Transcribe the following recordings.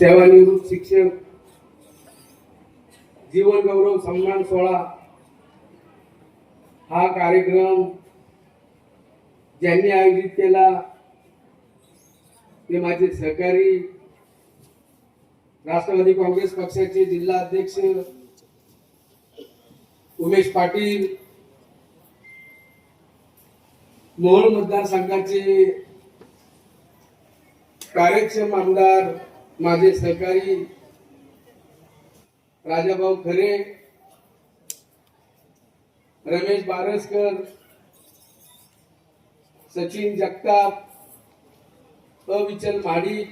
सेवानिवृत्त शिक्षक जीवन गौरव सन्मान सोहळा हा कार्यक्रम ज्यांनी आयोजित केला ते माझे सहकारी राष्ट्रवादी काँग्रेस पक्षाचे जिल्हा अध्यक्ष उमेश पाटील मोहोळ मतदारसंघाचे कार्यक्षम आमदार माझे सहकारी राजाभाऊ खरे रमेश बारसकर सचिन जगताप अविचल माडी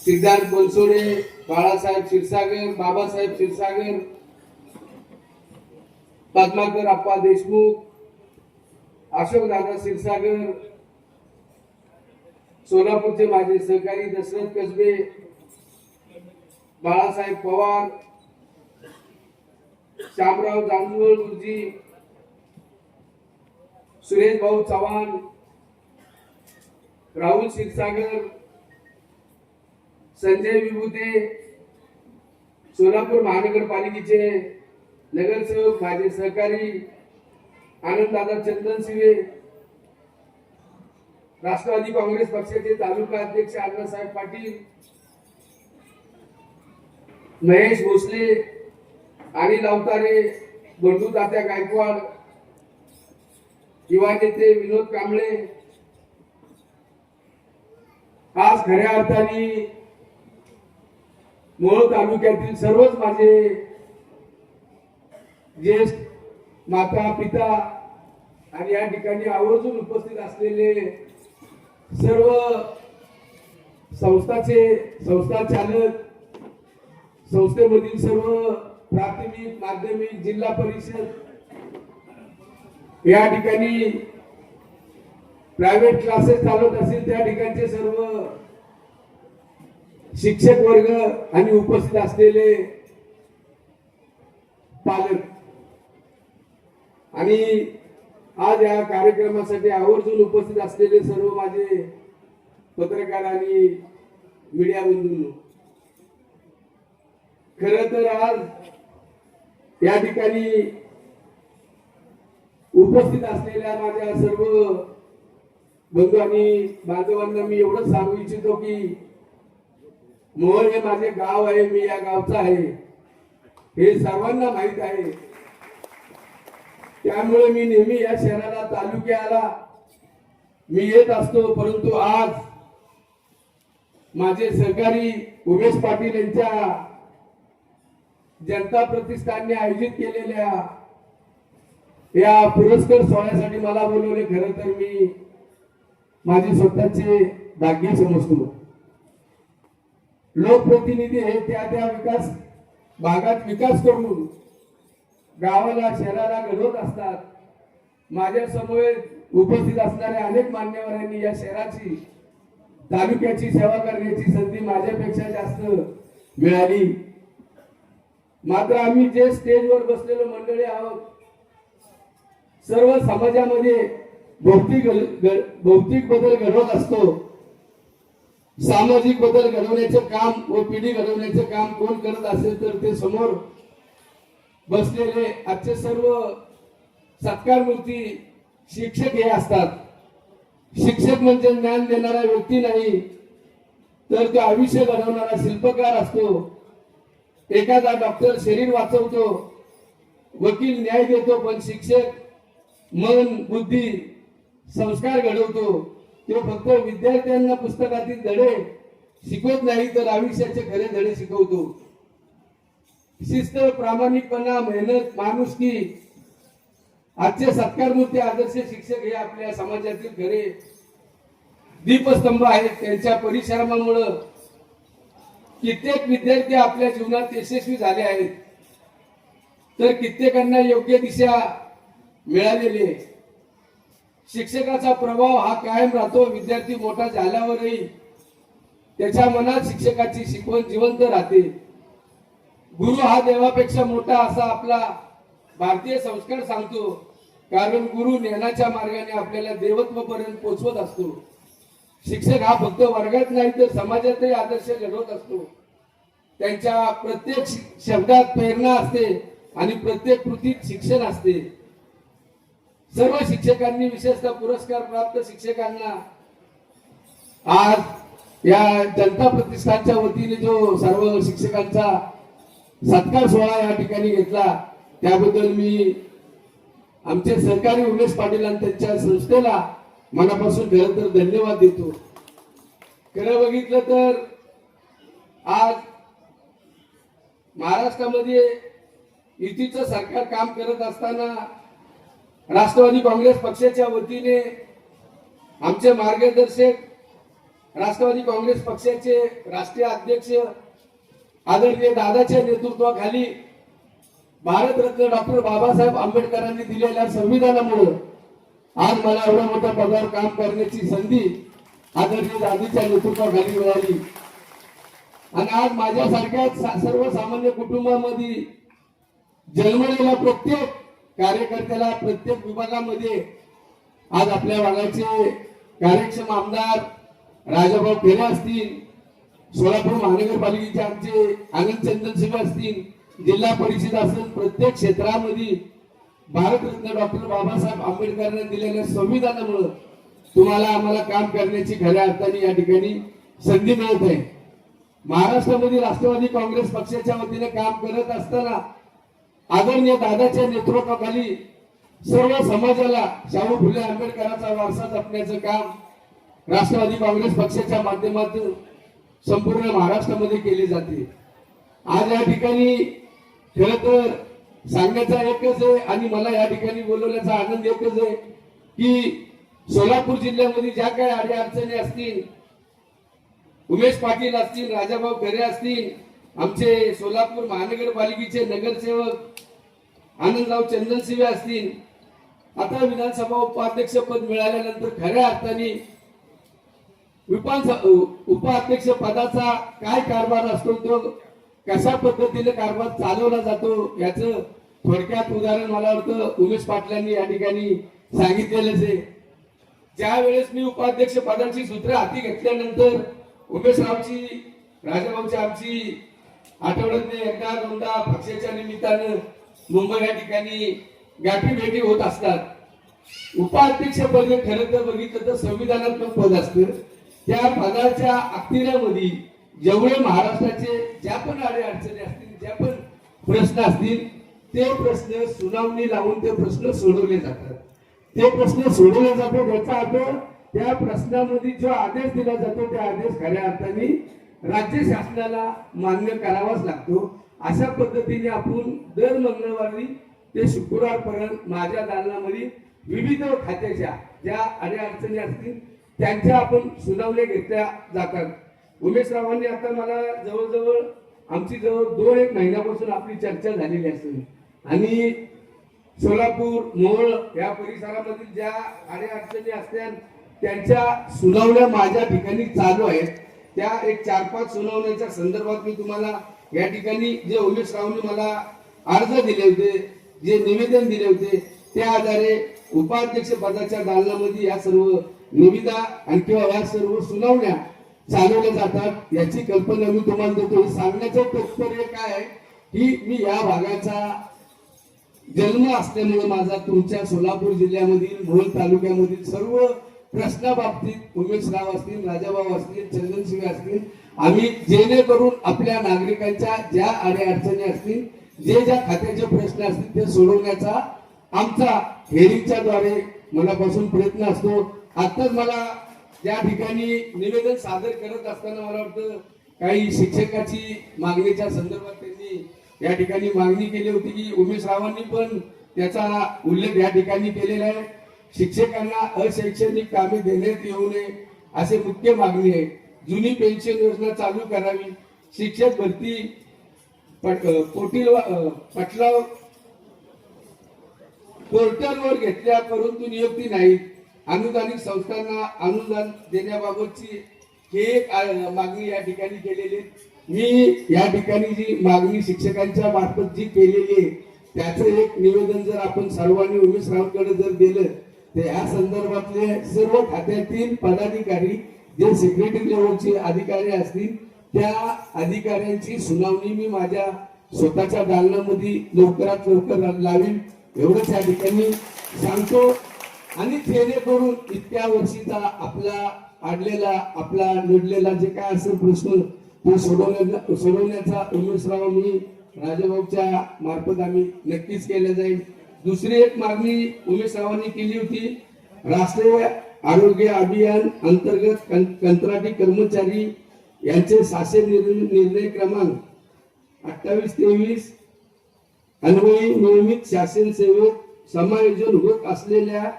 सिद्धार्थ बनसोडे बाळासाहेब क्षीरसागर बाबासाहेब क्षीरसागर पद्माकर अप्पा देशमुख अशोक दादा क्षीरसागर सोलापूरचे माझे सहकारी दशरथ कसबे बाळासाहेब पवार श्यामराव जांभूळ गुरुजी सुरेश भाऊ चव्हाण राहुल क्षीरसागर संजय विभूते सोलापूर महानगरपालिकेचे नगरसेवक माझे सहकारी आनंददादा चंदन शिवे राष्ट्रवादी काँग्रेस पक्षाचे तालुका अध्यक्ष अण्णासाहेब पाटील महेश भोसले आणि लावतारे बंडू तात्या गायकवाड युवा नेते विनोद कांबळे. आज खऱ्या अर्थाने मोहोळ तालुक्यातील सर्वच माझे ज्येष्ठ माता पिता आणि या ठिकाणी आवर्जून उपस्थित असलेले सर्व संस्थाचे संस्था चालक संस्थेमधील सर्व प्राथमिक माध्यमिक जिल्हा परिषद या ठिकाणी प्रायव्हेट क्लासेस चालवत असतील त्या ठिकाणचे सर्व शिक्षक वर्ग आणि उपस्थित असलेले पालक आणि आज या कार्यक्रमासाठी आवर्जून उपस्थित असलेले सर्व माझे पत्रकार आणि मीडिया बंधू खर तर आज या ठिकाणी उपस्थित असलेल्या माझ्या सर्व बंधू आणि बांधवांना मी एवढंच सांगू इच्छितो की मोहन हे माझे गाव आहे मी या गावचा आहे. हे सर्वांना माहीत आहे. त्यामुळे मी नेहमी या शहराला तालुक्याला मी येत असतो. परंतु आज माझे सहकारी उमेश पाटील यांच्या जनता प्रतिष्ठानने आयोजित केलेल्या या पुरस्कार सोहळ्यासाठी मला बोलवले. खरं तर मी माझे स्वतःचे भाग्य समजतो. लोकप्रतिनिधी हे त्या त्या विकास भागात विकास करून गावाला शहराला घडवत असतात. माझ्यासमोर उपस्थित असणाऱ्या अनेक मान्यवरांनी या शहराची तालुक्याची सेवा करण्याची संधी माझ्यापेक्षा जास्त मिळाली. मात्र आम्ही जे स्टेजवर बसलेलो मंडळी आहोत सर्व समाजामध्ये भौतिक भौतिक बदल घडवत असतो. सामाजिक बदल घडवण्याचं काम व पिढी घडवण्याचं काम कोण करत असेल तर ते समोर बसलेले आजचे सर्व सत्कार मूर्ती शिक्षक हे असतात. शिक्षक म्हणजे ज्ञान देणारा व्यक्ती नाही तर तो आयुष्य घडवणारा शिल्पकार असतो. एखादा डॉक्टर शरीर वाचवतो वकील न्याय देतो पण शिक्षक मन बुद्धी संस्कार घडवतो. तो फक्त विद्यार्थ्यांना पुस्तकातील धडे शिकवत नाही तर आयुष्याचे खरे धडे शिकवतो. शिस्त प्रामाणिकपणा मेहनत माणुसकी आजचे सत्कारमूर्ती आदर्श शिक्षक हे आपल्या समाजातील घरे दीपस्तंभ आहेत. त्यांच्या परिश्रमामुळं कित्येक विद्यार्थी आपल्या जीवनात यशस्वी झाले आहेत. तर कित्येकांना योग्य दिशा मिळालेली आहे. शिक्षकाचा प्रभाव हा कायम राहतो. विद्यार्थी मोठा झाल्यावरही त्याच्या मनात शिक्षकाची शिकवण जिवंत राहते. गुरु हा देवापेक्षा मोठा असा आपला भारतीय संस्कार सांगतो. कारण गुरु ज्ञानाच्या मार्गाने आपल्याला देवत्वपर्यंत पोचवत असतो. शिक्षक हा फक्त वर्गात नाही तर समाजातही आदर्श घडवत असतो. त्यांच्या प्रत्येक शब्दात प्रेरणा असते आणि प्रत्येक कृतीत शिक्षण असते. सर्व शिक्षकांनी विशेषतः पुरस्कार प्राप्त शिक्षकांना आज या जनता प्रतिष्ठानच्या वतीने जो सर्व शिक्षकांचा सत्कार सोहळा या ठिकाणी घेतला. त्याबद्दल मी आमचे सहकारी उमेश पाटील आणि त्यांच्या संस्थेला मनापासून खरं तर धन्यवाद देतो. खरं बघितलं तर आज महाराष्ट्रामध्ये युतीचं सरकार काम करत असताना राष्ट्रवादी काँग्रेस पक्षाच्या वतीने आमचे मार्गदर्शक राष्ट्रवादी काँग्रेस पक्षाचे राष्ट्रीय अध्यक्ष आदरणीय दादाच्या नेतृत्वाखाली भारतरत्न डॉक्टर बाबासाहेब आंबेडकरांनी दिलेल्या संविधानामुळे आज मला एवढा मोठ्या पगार काम करण्याची संधी आदरणीय दादीच्या नेतृत्वाखाली मिळाली. आणि आज माझ्यासारख्याच सर्वसामान्य कुटुंबामध्ये जन्मलेल्या प्रत्येक कार्यकर्त्याला प्रत्येक विभागामध्ये आज आपल्या भागाचे कार्यक्षम आमदार राजाभाऊ फेरे असतील सोलापूर महानगरपालिकेचे आमचे आनंद चंदन असतील जिल्हा परिषद असेल प्रत्येक क्षेत्रामध्ये भारतरत्न डॉक्टर बाबासाहेब आंबेडकरांना दिलेल्या संविधानामुळं तुम्हाला आम्हाला काम करण्याची खऱ्या अर्थाने या ठिकाणी संधी मिळत आहे. महाराष्ट्रामध्ये राष्ट्रवादी काँग्रेस पक्षाच्या वतीने काम करत असताना आदरणीय दादाच्या नेतृत्वाखाली सर्व समाजाला शाहू फुले आंबेडकरांचा वारसा जपण्याचं काम राष्ट्रवादी काँग्रेस पक्षाच्या माध्यमातून संपूर्ण महाराष्ट्रामध्ये केली जाते. आज या ठिकाणी खर तर सांगण्याचा एकच आहे आणि मला या ठिकाणी बोलवण्याचा आनंद एकच आहे की सोलापूर जिल्ह्यामध्ये ज्या काही अडी अडचणी असतील उमेश पाटील असतील राजाभाऊ खरे असतील आमचे सोलापूर महानगरपालिकेचे नगरसेवक आनंदराव चंदनसिवे असतील आता विधानसभा उपाध्यक्षपद मिळाल्यानंतर खऱ्या अर्थाने विपान उपाध्यक्ष पदाचा काय कारभार असतो तो कशा पद्धतीने कारभार चालवला जातो याचं थोडक्यात उदाहरण मला वाटतं उमेश पाटलांनी या ठिकाणी सांगितलेलंच आहे. ज्यावेळेस मी उपाध्यक्ष पदाची सूत्र हाती घेतल्यानंतर उमेशरावची राजाभाऊची आमची आठवड्यातले एकदा दोनदा पक्षाच्या निमित्तानं मुंबई या ठिकाणी गाठी भेटी होत असतात. उपाध्यक्ष पद खरं तर बघितलं तर संविधानात्मक पद असतं. त्या पदाच्या अखत्यामध्ये जेवढे महाराष्ट्राचे ज्या पण आडे अडचणी असतील ज्या पण प्रश्न असतील ते प्रश्न सुनावणी लावून ते प्रश्न सोडवले जातात. ते प्रश्न सोडवले जातो याचा अर्थ त्या प्रश्नामध्ये जो आदेश दिला जातो त्या आदेश खऱ्या अर्थाने राज्य शासनाला मान्य करावाच लागतो. अशा पद्धतीने आपण दर मंगळवारी ते शुक्रवारपर्यंत माझ्या दालनामध्ये विविध खात्याच्या ज्या अडचणी असतील त्यांच्या आपण सुनावण्या घेतल्या जातात. उमेशरावांनी आता मला जवळजवळ आमची जवळ दोन एक महिन्यापासून आपली चर्चा झालेली असेल. आणि सोलापूर मोहोळ या परिसरामधील ज्या अडचणी असतात त्यांच्या सुनावण्या माझ्या ठिकाणी चालू आहेत. त्या एक चार पाच सुनावण्याच्या संदर्भात मी तुम्हाला या ठिकाणी जे उमेश रावने मला अर्ज दिले होते जे निवेदन दिले होते त्या आधारे उपाध्यक्ष पदाच्या दालनामध्ये या सर्व निविदा आणि किंवा सर्व सुनावण्या चालवल्या जातात याची कल्पना मी तुम्हाला देतो. सांगण्याचं तात्पर्य काय आहे? की मी या भागाचा जन्म असल्यामुळे माझा तुमच्या सोलापूर जिल्ह्यामधील मोहोळ तालुक्यामधील सर्व प्रश्नाबाबतीत उमेश राव असतील राजाभाऊ असतील चंदनशिवे असतील आम्ही जेणेकरून आपल्या नागरिकांच्या ज्या अडी अडचणी असतील जे ज्या खात्याचे प्रश्न असतील ते सोडवण्याचा आमचा हेरिंगच्या द्वारे मनापासून प्रयत्न असतो. आताच मला या ठिकाणी निवेदन सादर करत असताना मला वाटतं काही शिक्षकाची मागणीच्या संदर्भात त्यांनी या ठिकाणी मागणी केली होती की उमेश रावांनी पण त्याचा उल्लेख या ठिकाणी केलेला आहे. शिक्षकांना अशैक्षणिक कामे देण्यात येऊ नये असे मुख्य मागणी आहे. जुनी पेन्शन योजना चालू करावी. शिक्षक भरती पट- पोटील पटलाव पोर्टलवर घेतल्या परंतु नियुक्ती नाही अनुदानित संस्थांना अनुदान देण्याबाबतची ही एक मागणी या ठिकाणी केलेली आहे. मी या ठिकाणी जी मागणी शिक्षकांच्या मार्फत जी केलेली आहे त्याचं एक निवेदन जर आपण सर्वांनी उमेश रावकडे जर दिलं तर या संदर्भातले सर्व खात्यातील पदाधिकारी जे सेक्रेटरी लेवलचे अधिकारी असतील त्या अधिकाऱ्यांची सुनावणी मी माझ्या स्वतःच्या दालनामध्ये लवकरात लवकर लावीन एवढंच या ठिकाणी सांगतो आणि जेणेकरून इतक्या वर्षीचा आपला आडलेला आपला निडलेला जे काय असेल प्रश्न तो सोडवण्या सोडवण्याचा उमेशराव मी राजाभाऊच्या मार्फत आम्ही नक्कीच केल्या जाईल. दुसरी एक मागणी उमेशरावांनी केली होती राष्ट्रीय आरोग्य अभियान अंतर्गत कं- कंत्राटी कर्मचारी यांचे शासन निर्णय निर्णय क्रमांक अठ्ठावीस तेवीस अन्वयी नियमित शासन सेवेत समायोजन होत असलेल्या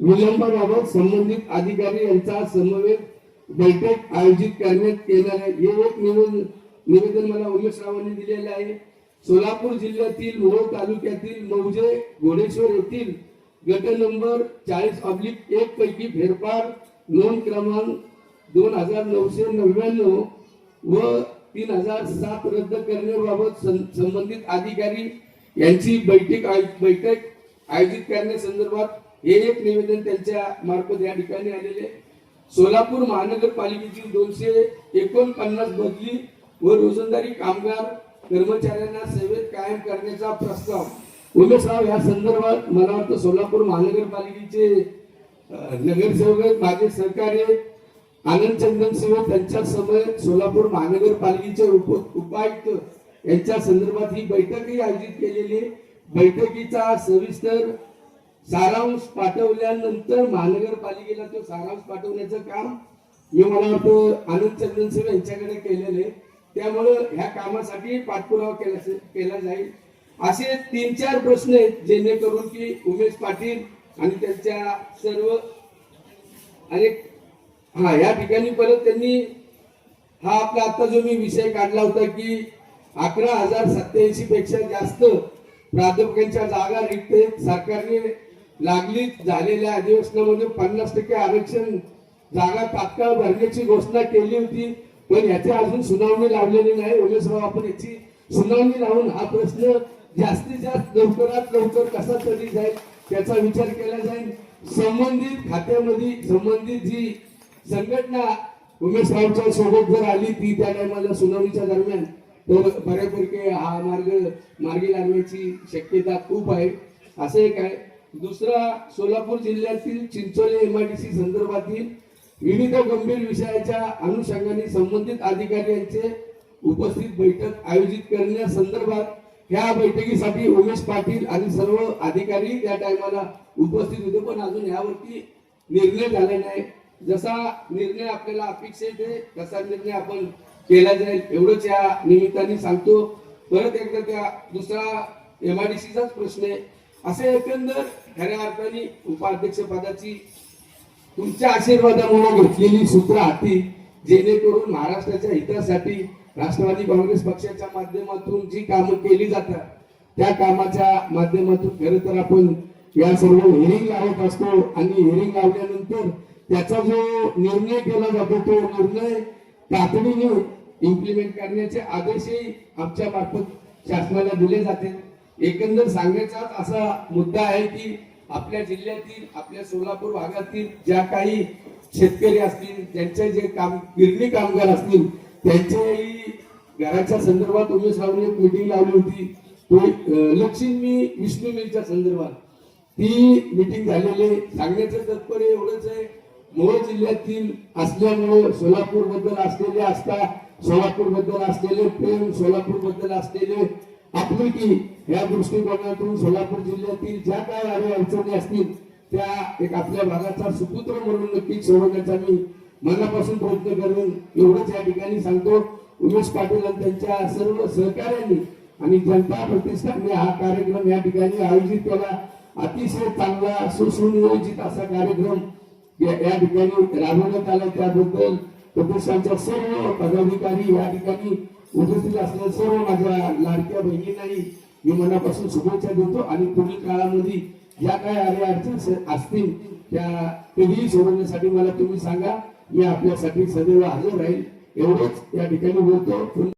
विलंबाबाबत संबंधित अधिकारी यांचा समवेत बैठक आयोजित करण्यात केला आहे. हे एक निवेदन निवेदन मला उमेश रावांनी दिलेले आहे. सोलापूर जिल्ह्यातील मोहोळ तालुक्यातील मौजे घोडेश्वर येथील गट नंबर चाळीस ऑब्लिक एक पैकी फेरफार नोंद क्रमांक दोन हजार नऊशे नव्याण्णव व तीन हजार सात रद्द करण्याबाबत सं- संबंधित अधिकारी यांची बैठक आय- बैठक आयोजित करण्यासंदर्भात हे एक निवेदन त्यांच्या मार्फत या ठिकाणी आलेले सोलापूर महानगरपालिकेची दोनशे एकोणपन्नास बदली व रोजंदारी कामगार कर्मचाऱ्यांना सेवेत कायम करण्याचा प्रस्ताव. उमेशराव या संदर्भात मला वाटतं सोलापूर महानगरपालिकेचे नगरसेवक माझे सहकारी आनंद चंदन सिंह त्यांच्या समय सोलापूर महानगरपालिकेचे उप उपायुक्त यांच्या संदर्भात ही बैठकही आयोजित केलेली बैठकीचा सविस्तर सारांश पाठवल्यानंतर महानगरपालिकेला तो सारांश पाठवण्याचं काम मी मला वाटतं आनंद चंदन यांच्याकडे केलेलं आहे. त्यामुळं ह्या कामासाठी पाठपुरावा केला केला जाईल. असे तीन चार प्रश्न आहेत जेणेकरून की उमेश पाटील आणि त्यांच्या सर्व अनेक हा या ठिकाणी परत त्यांनी हा आपला आता जो मी विषय काढला होता की अकरा हजार सत्याऐंशी पेक्षा जास्त प्राध्यापकांच्या जागा रिक्त सरकारने लागली झालेल्या अधिवेशनामध्ये पन्नास टक्के आरक्षण जागा तात्काळ भरण्याची घोषणा केली होती. पण याची अजून सुनावणी लावलेली नाही. उमेशराव आपण याची सुनावणी लावून हा प्रश्न जास्तीत जास्त लवकरात लवकर कसा तरी जाईल त्याचा विचार केला जाईल. संबंधित खात्यामध्ये संबंधित जी संघटना उमेश रावच्या सोबत जर आली ती त्या टायमाला सुनावणीच्या दरम्यान तर बऱ्यापैकी हा मार्ग मार्गी लागण्याची शक्यता खूप आहे. असं एक आहे दुसरा सोलापूर जिल्ह्यातील चिंचोली एमआयडीसी संदर्भातील विविध गंभीर विषयाच्या अनुषंगाने संबंधित अधिकारी यांचे उपस्थित बैठक आयोजित करण्यासंदर्भात ह्या बैठकीसाठी उमेश पाटील आणि सर्व अधिकारी त्या टायमाला उपस्थित होते. पण अजून यावरती निर्णय झाला नाही. जसा निर्णय आपल्याला अपेक्षित आहे तसा निर्णय आपण केला जाईल. एवढंच या निमित्ताने सांगतो. परत एकदा त्या दुसरा एमआयडीसीचाच प्रश्न आहे. असे एकंदर खऱ्या अर्थाने उपाध्यक्ष पदाची तुमच्या आशीर्वादामुळे घेतलेली सूत्र हाती जेणेकरून महाराष्ट्राच्या हितासाठी राष्ट्रवादी काँग्रेस पक्षाच्या माध्यमातून जी कामं केली जातात त्या कामाच्या माध्यमातून खरं तर आपण या सर्व हेरिंग लावत असतो आणि हेरिंग लावल्यानंतर त्याचा जो निर्णय केला जातो तो निर्णय तातडीने इम्प्लिमेंट करण्याचे आदेशही आमच्या मार्फत शासनाला दिले जाते. एकंदर सांगायचाच असा मुद्दा आहे की आपल्या जिल्ह्यातील आपल्या सोलापूर भागातील ज्या काही शेतकरी असतील त्यांचे जे काम गिरणी कामगार असतील त्यांच्याही घराच्या संदर्भात उमेश रावने एक मिटिंग लावली होती तो लक्ष्मी विष्णू मिलच्या संदर्भात ती मिटिंग झालेली आहे. सांगण्याचं तात्पर्य एवढंच आहे मूळ जिल्ह्यातील असल्यामुळे सोलापूरबद्दल असलेले आस्था सोलापूरबद्दल असलेले प्रेम सोलापूरबद्दल असलेले आपुलकी या दृष्टिकोनातून सोलापूर जिल्ह्यातील ज्या काही आम्ही अडचणी असतील त्या एक आपल्या भागाचा सुपुत्र म्हणून नक्कीच सोडवण्याचा मी मनापासून प्रयत्न करेन. एवढंच या ठिकाणी सांगतो. उमेश पाटील आणि त्यांच्या सर्व सहकार्यांनी आणि जनता प्रतिष्ठानने हा कार्यक्रम या ठिकाणी आयोजित केला. अतिशय चांगला सुसुनियोजित असा कार्यक्रम या या ठिकाणी राबवण्यात आला. त्याबद्दल प्रतिष्ठानच्या सर्व पदाधिकारी या ठिकाणी उपस्थित असलेल्या सर्व माझ्या लाडक्या बहिणींनाही मी मनापासून शुभेच्छा देतो आणि पुढील काळामध्ये ज्या काय अडे अडचण असतील त्या कधीही सोडवण्यासाठी मला तुम्ही सांगा. मी आपल्यासाठी सदैव हजर राहील. एवढंच या ठिकाणी बोलतो.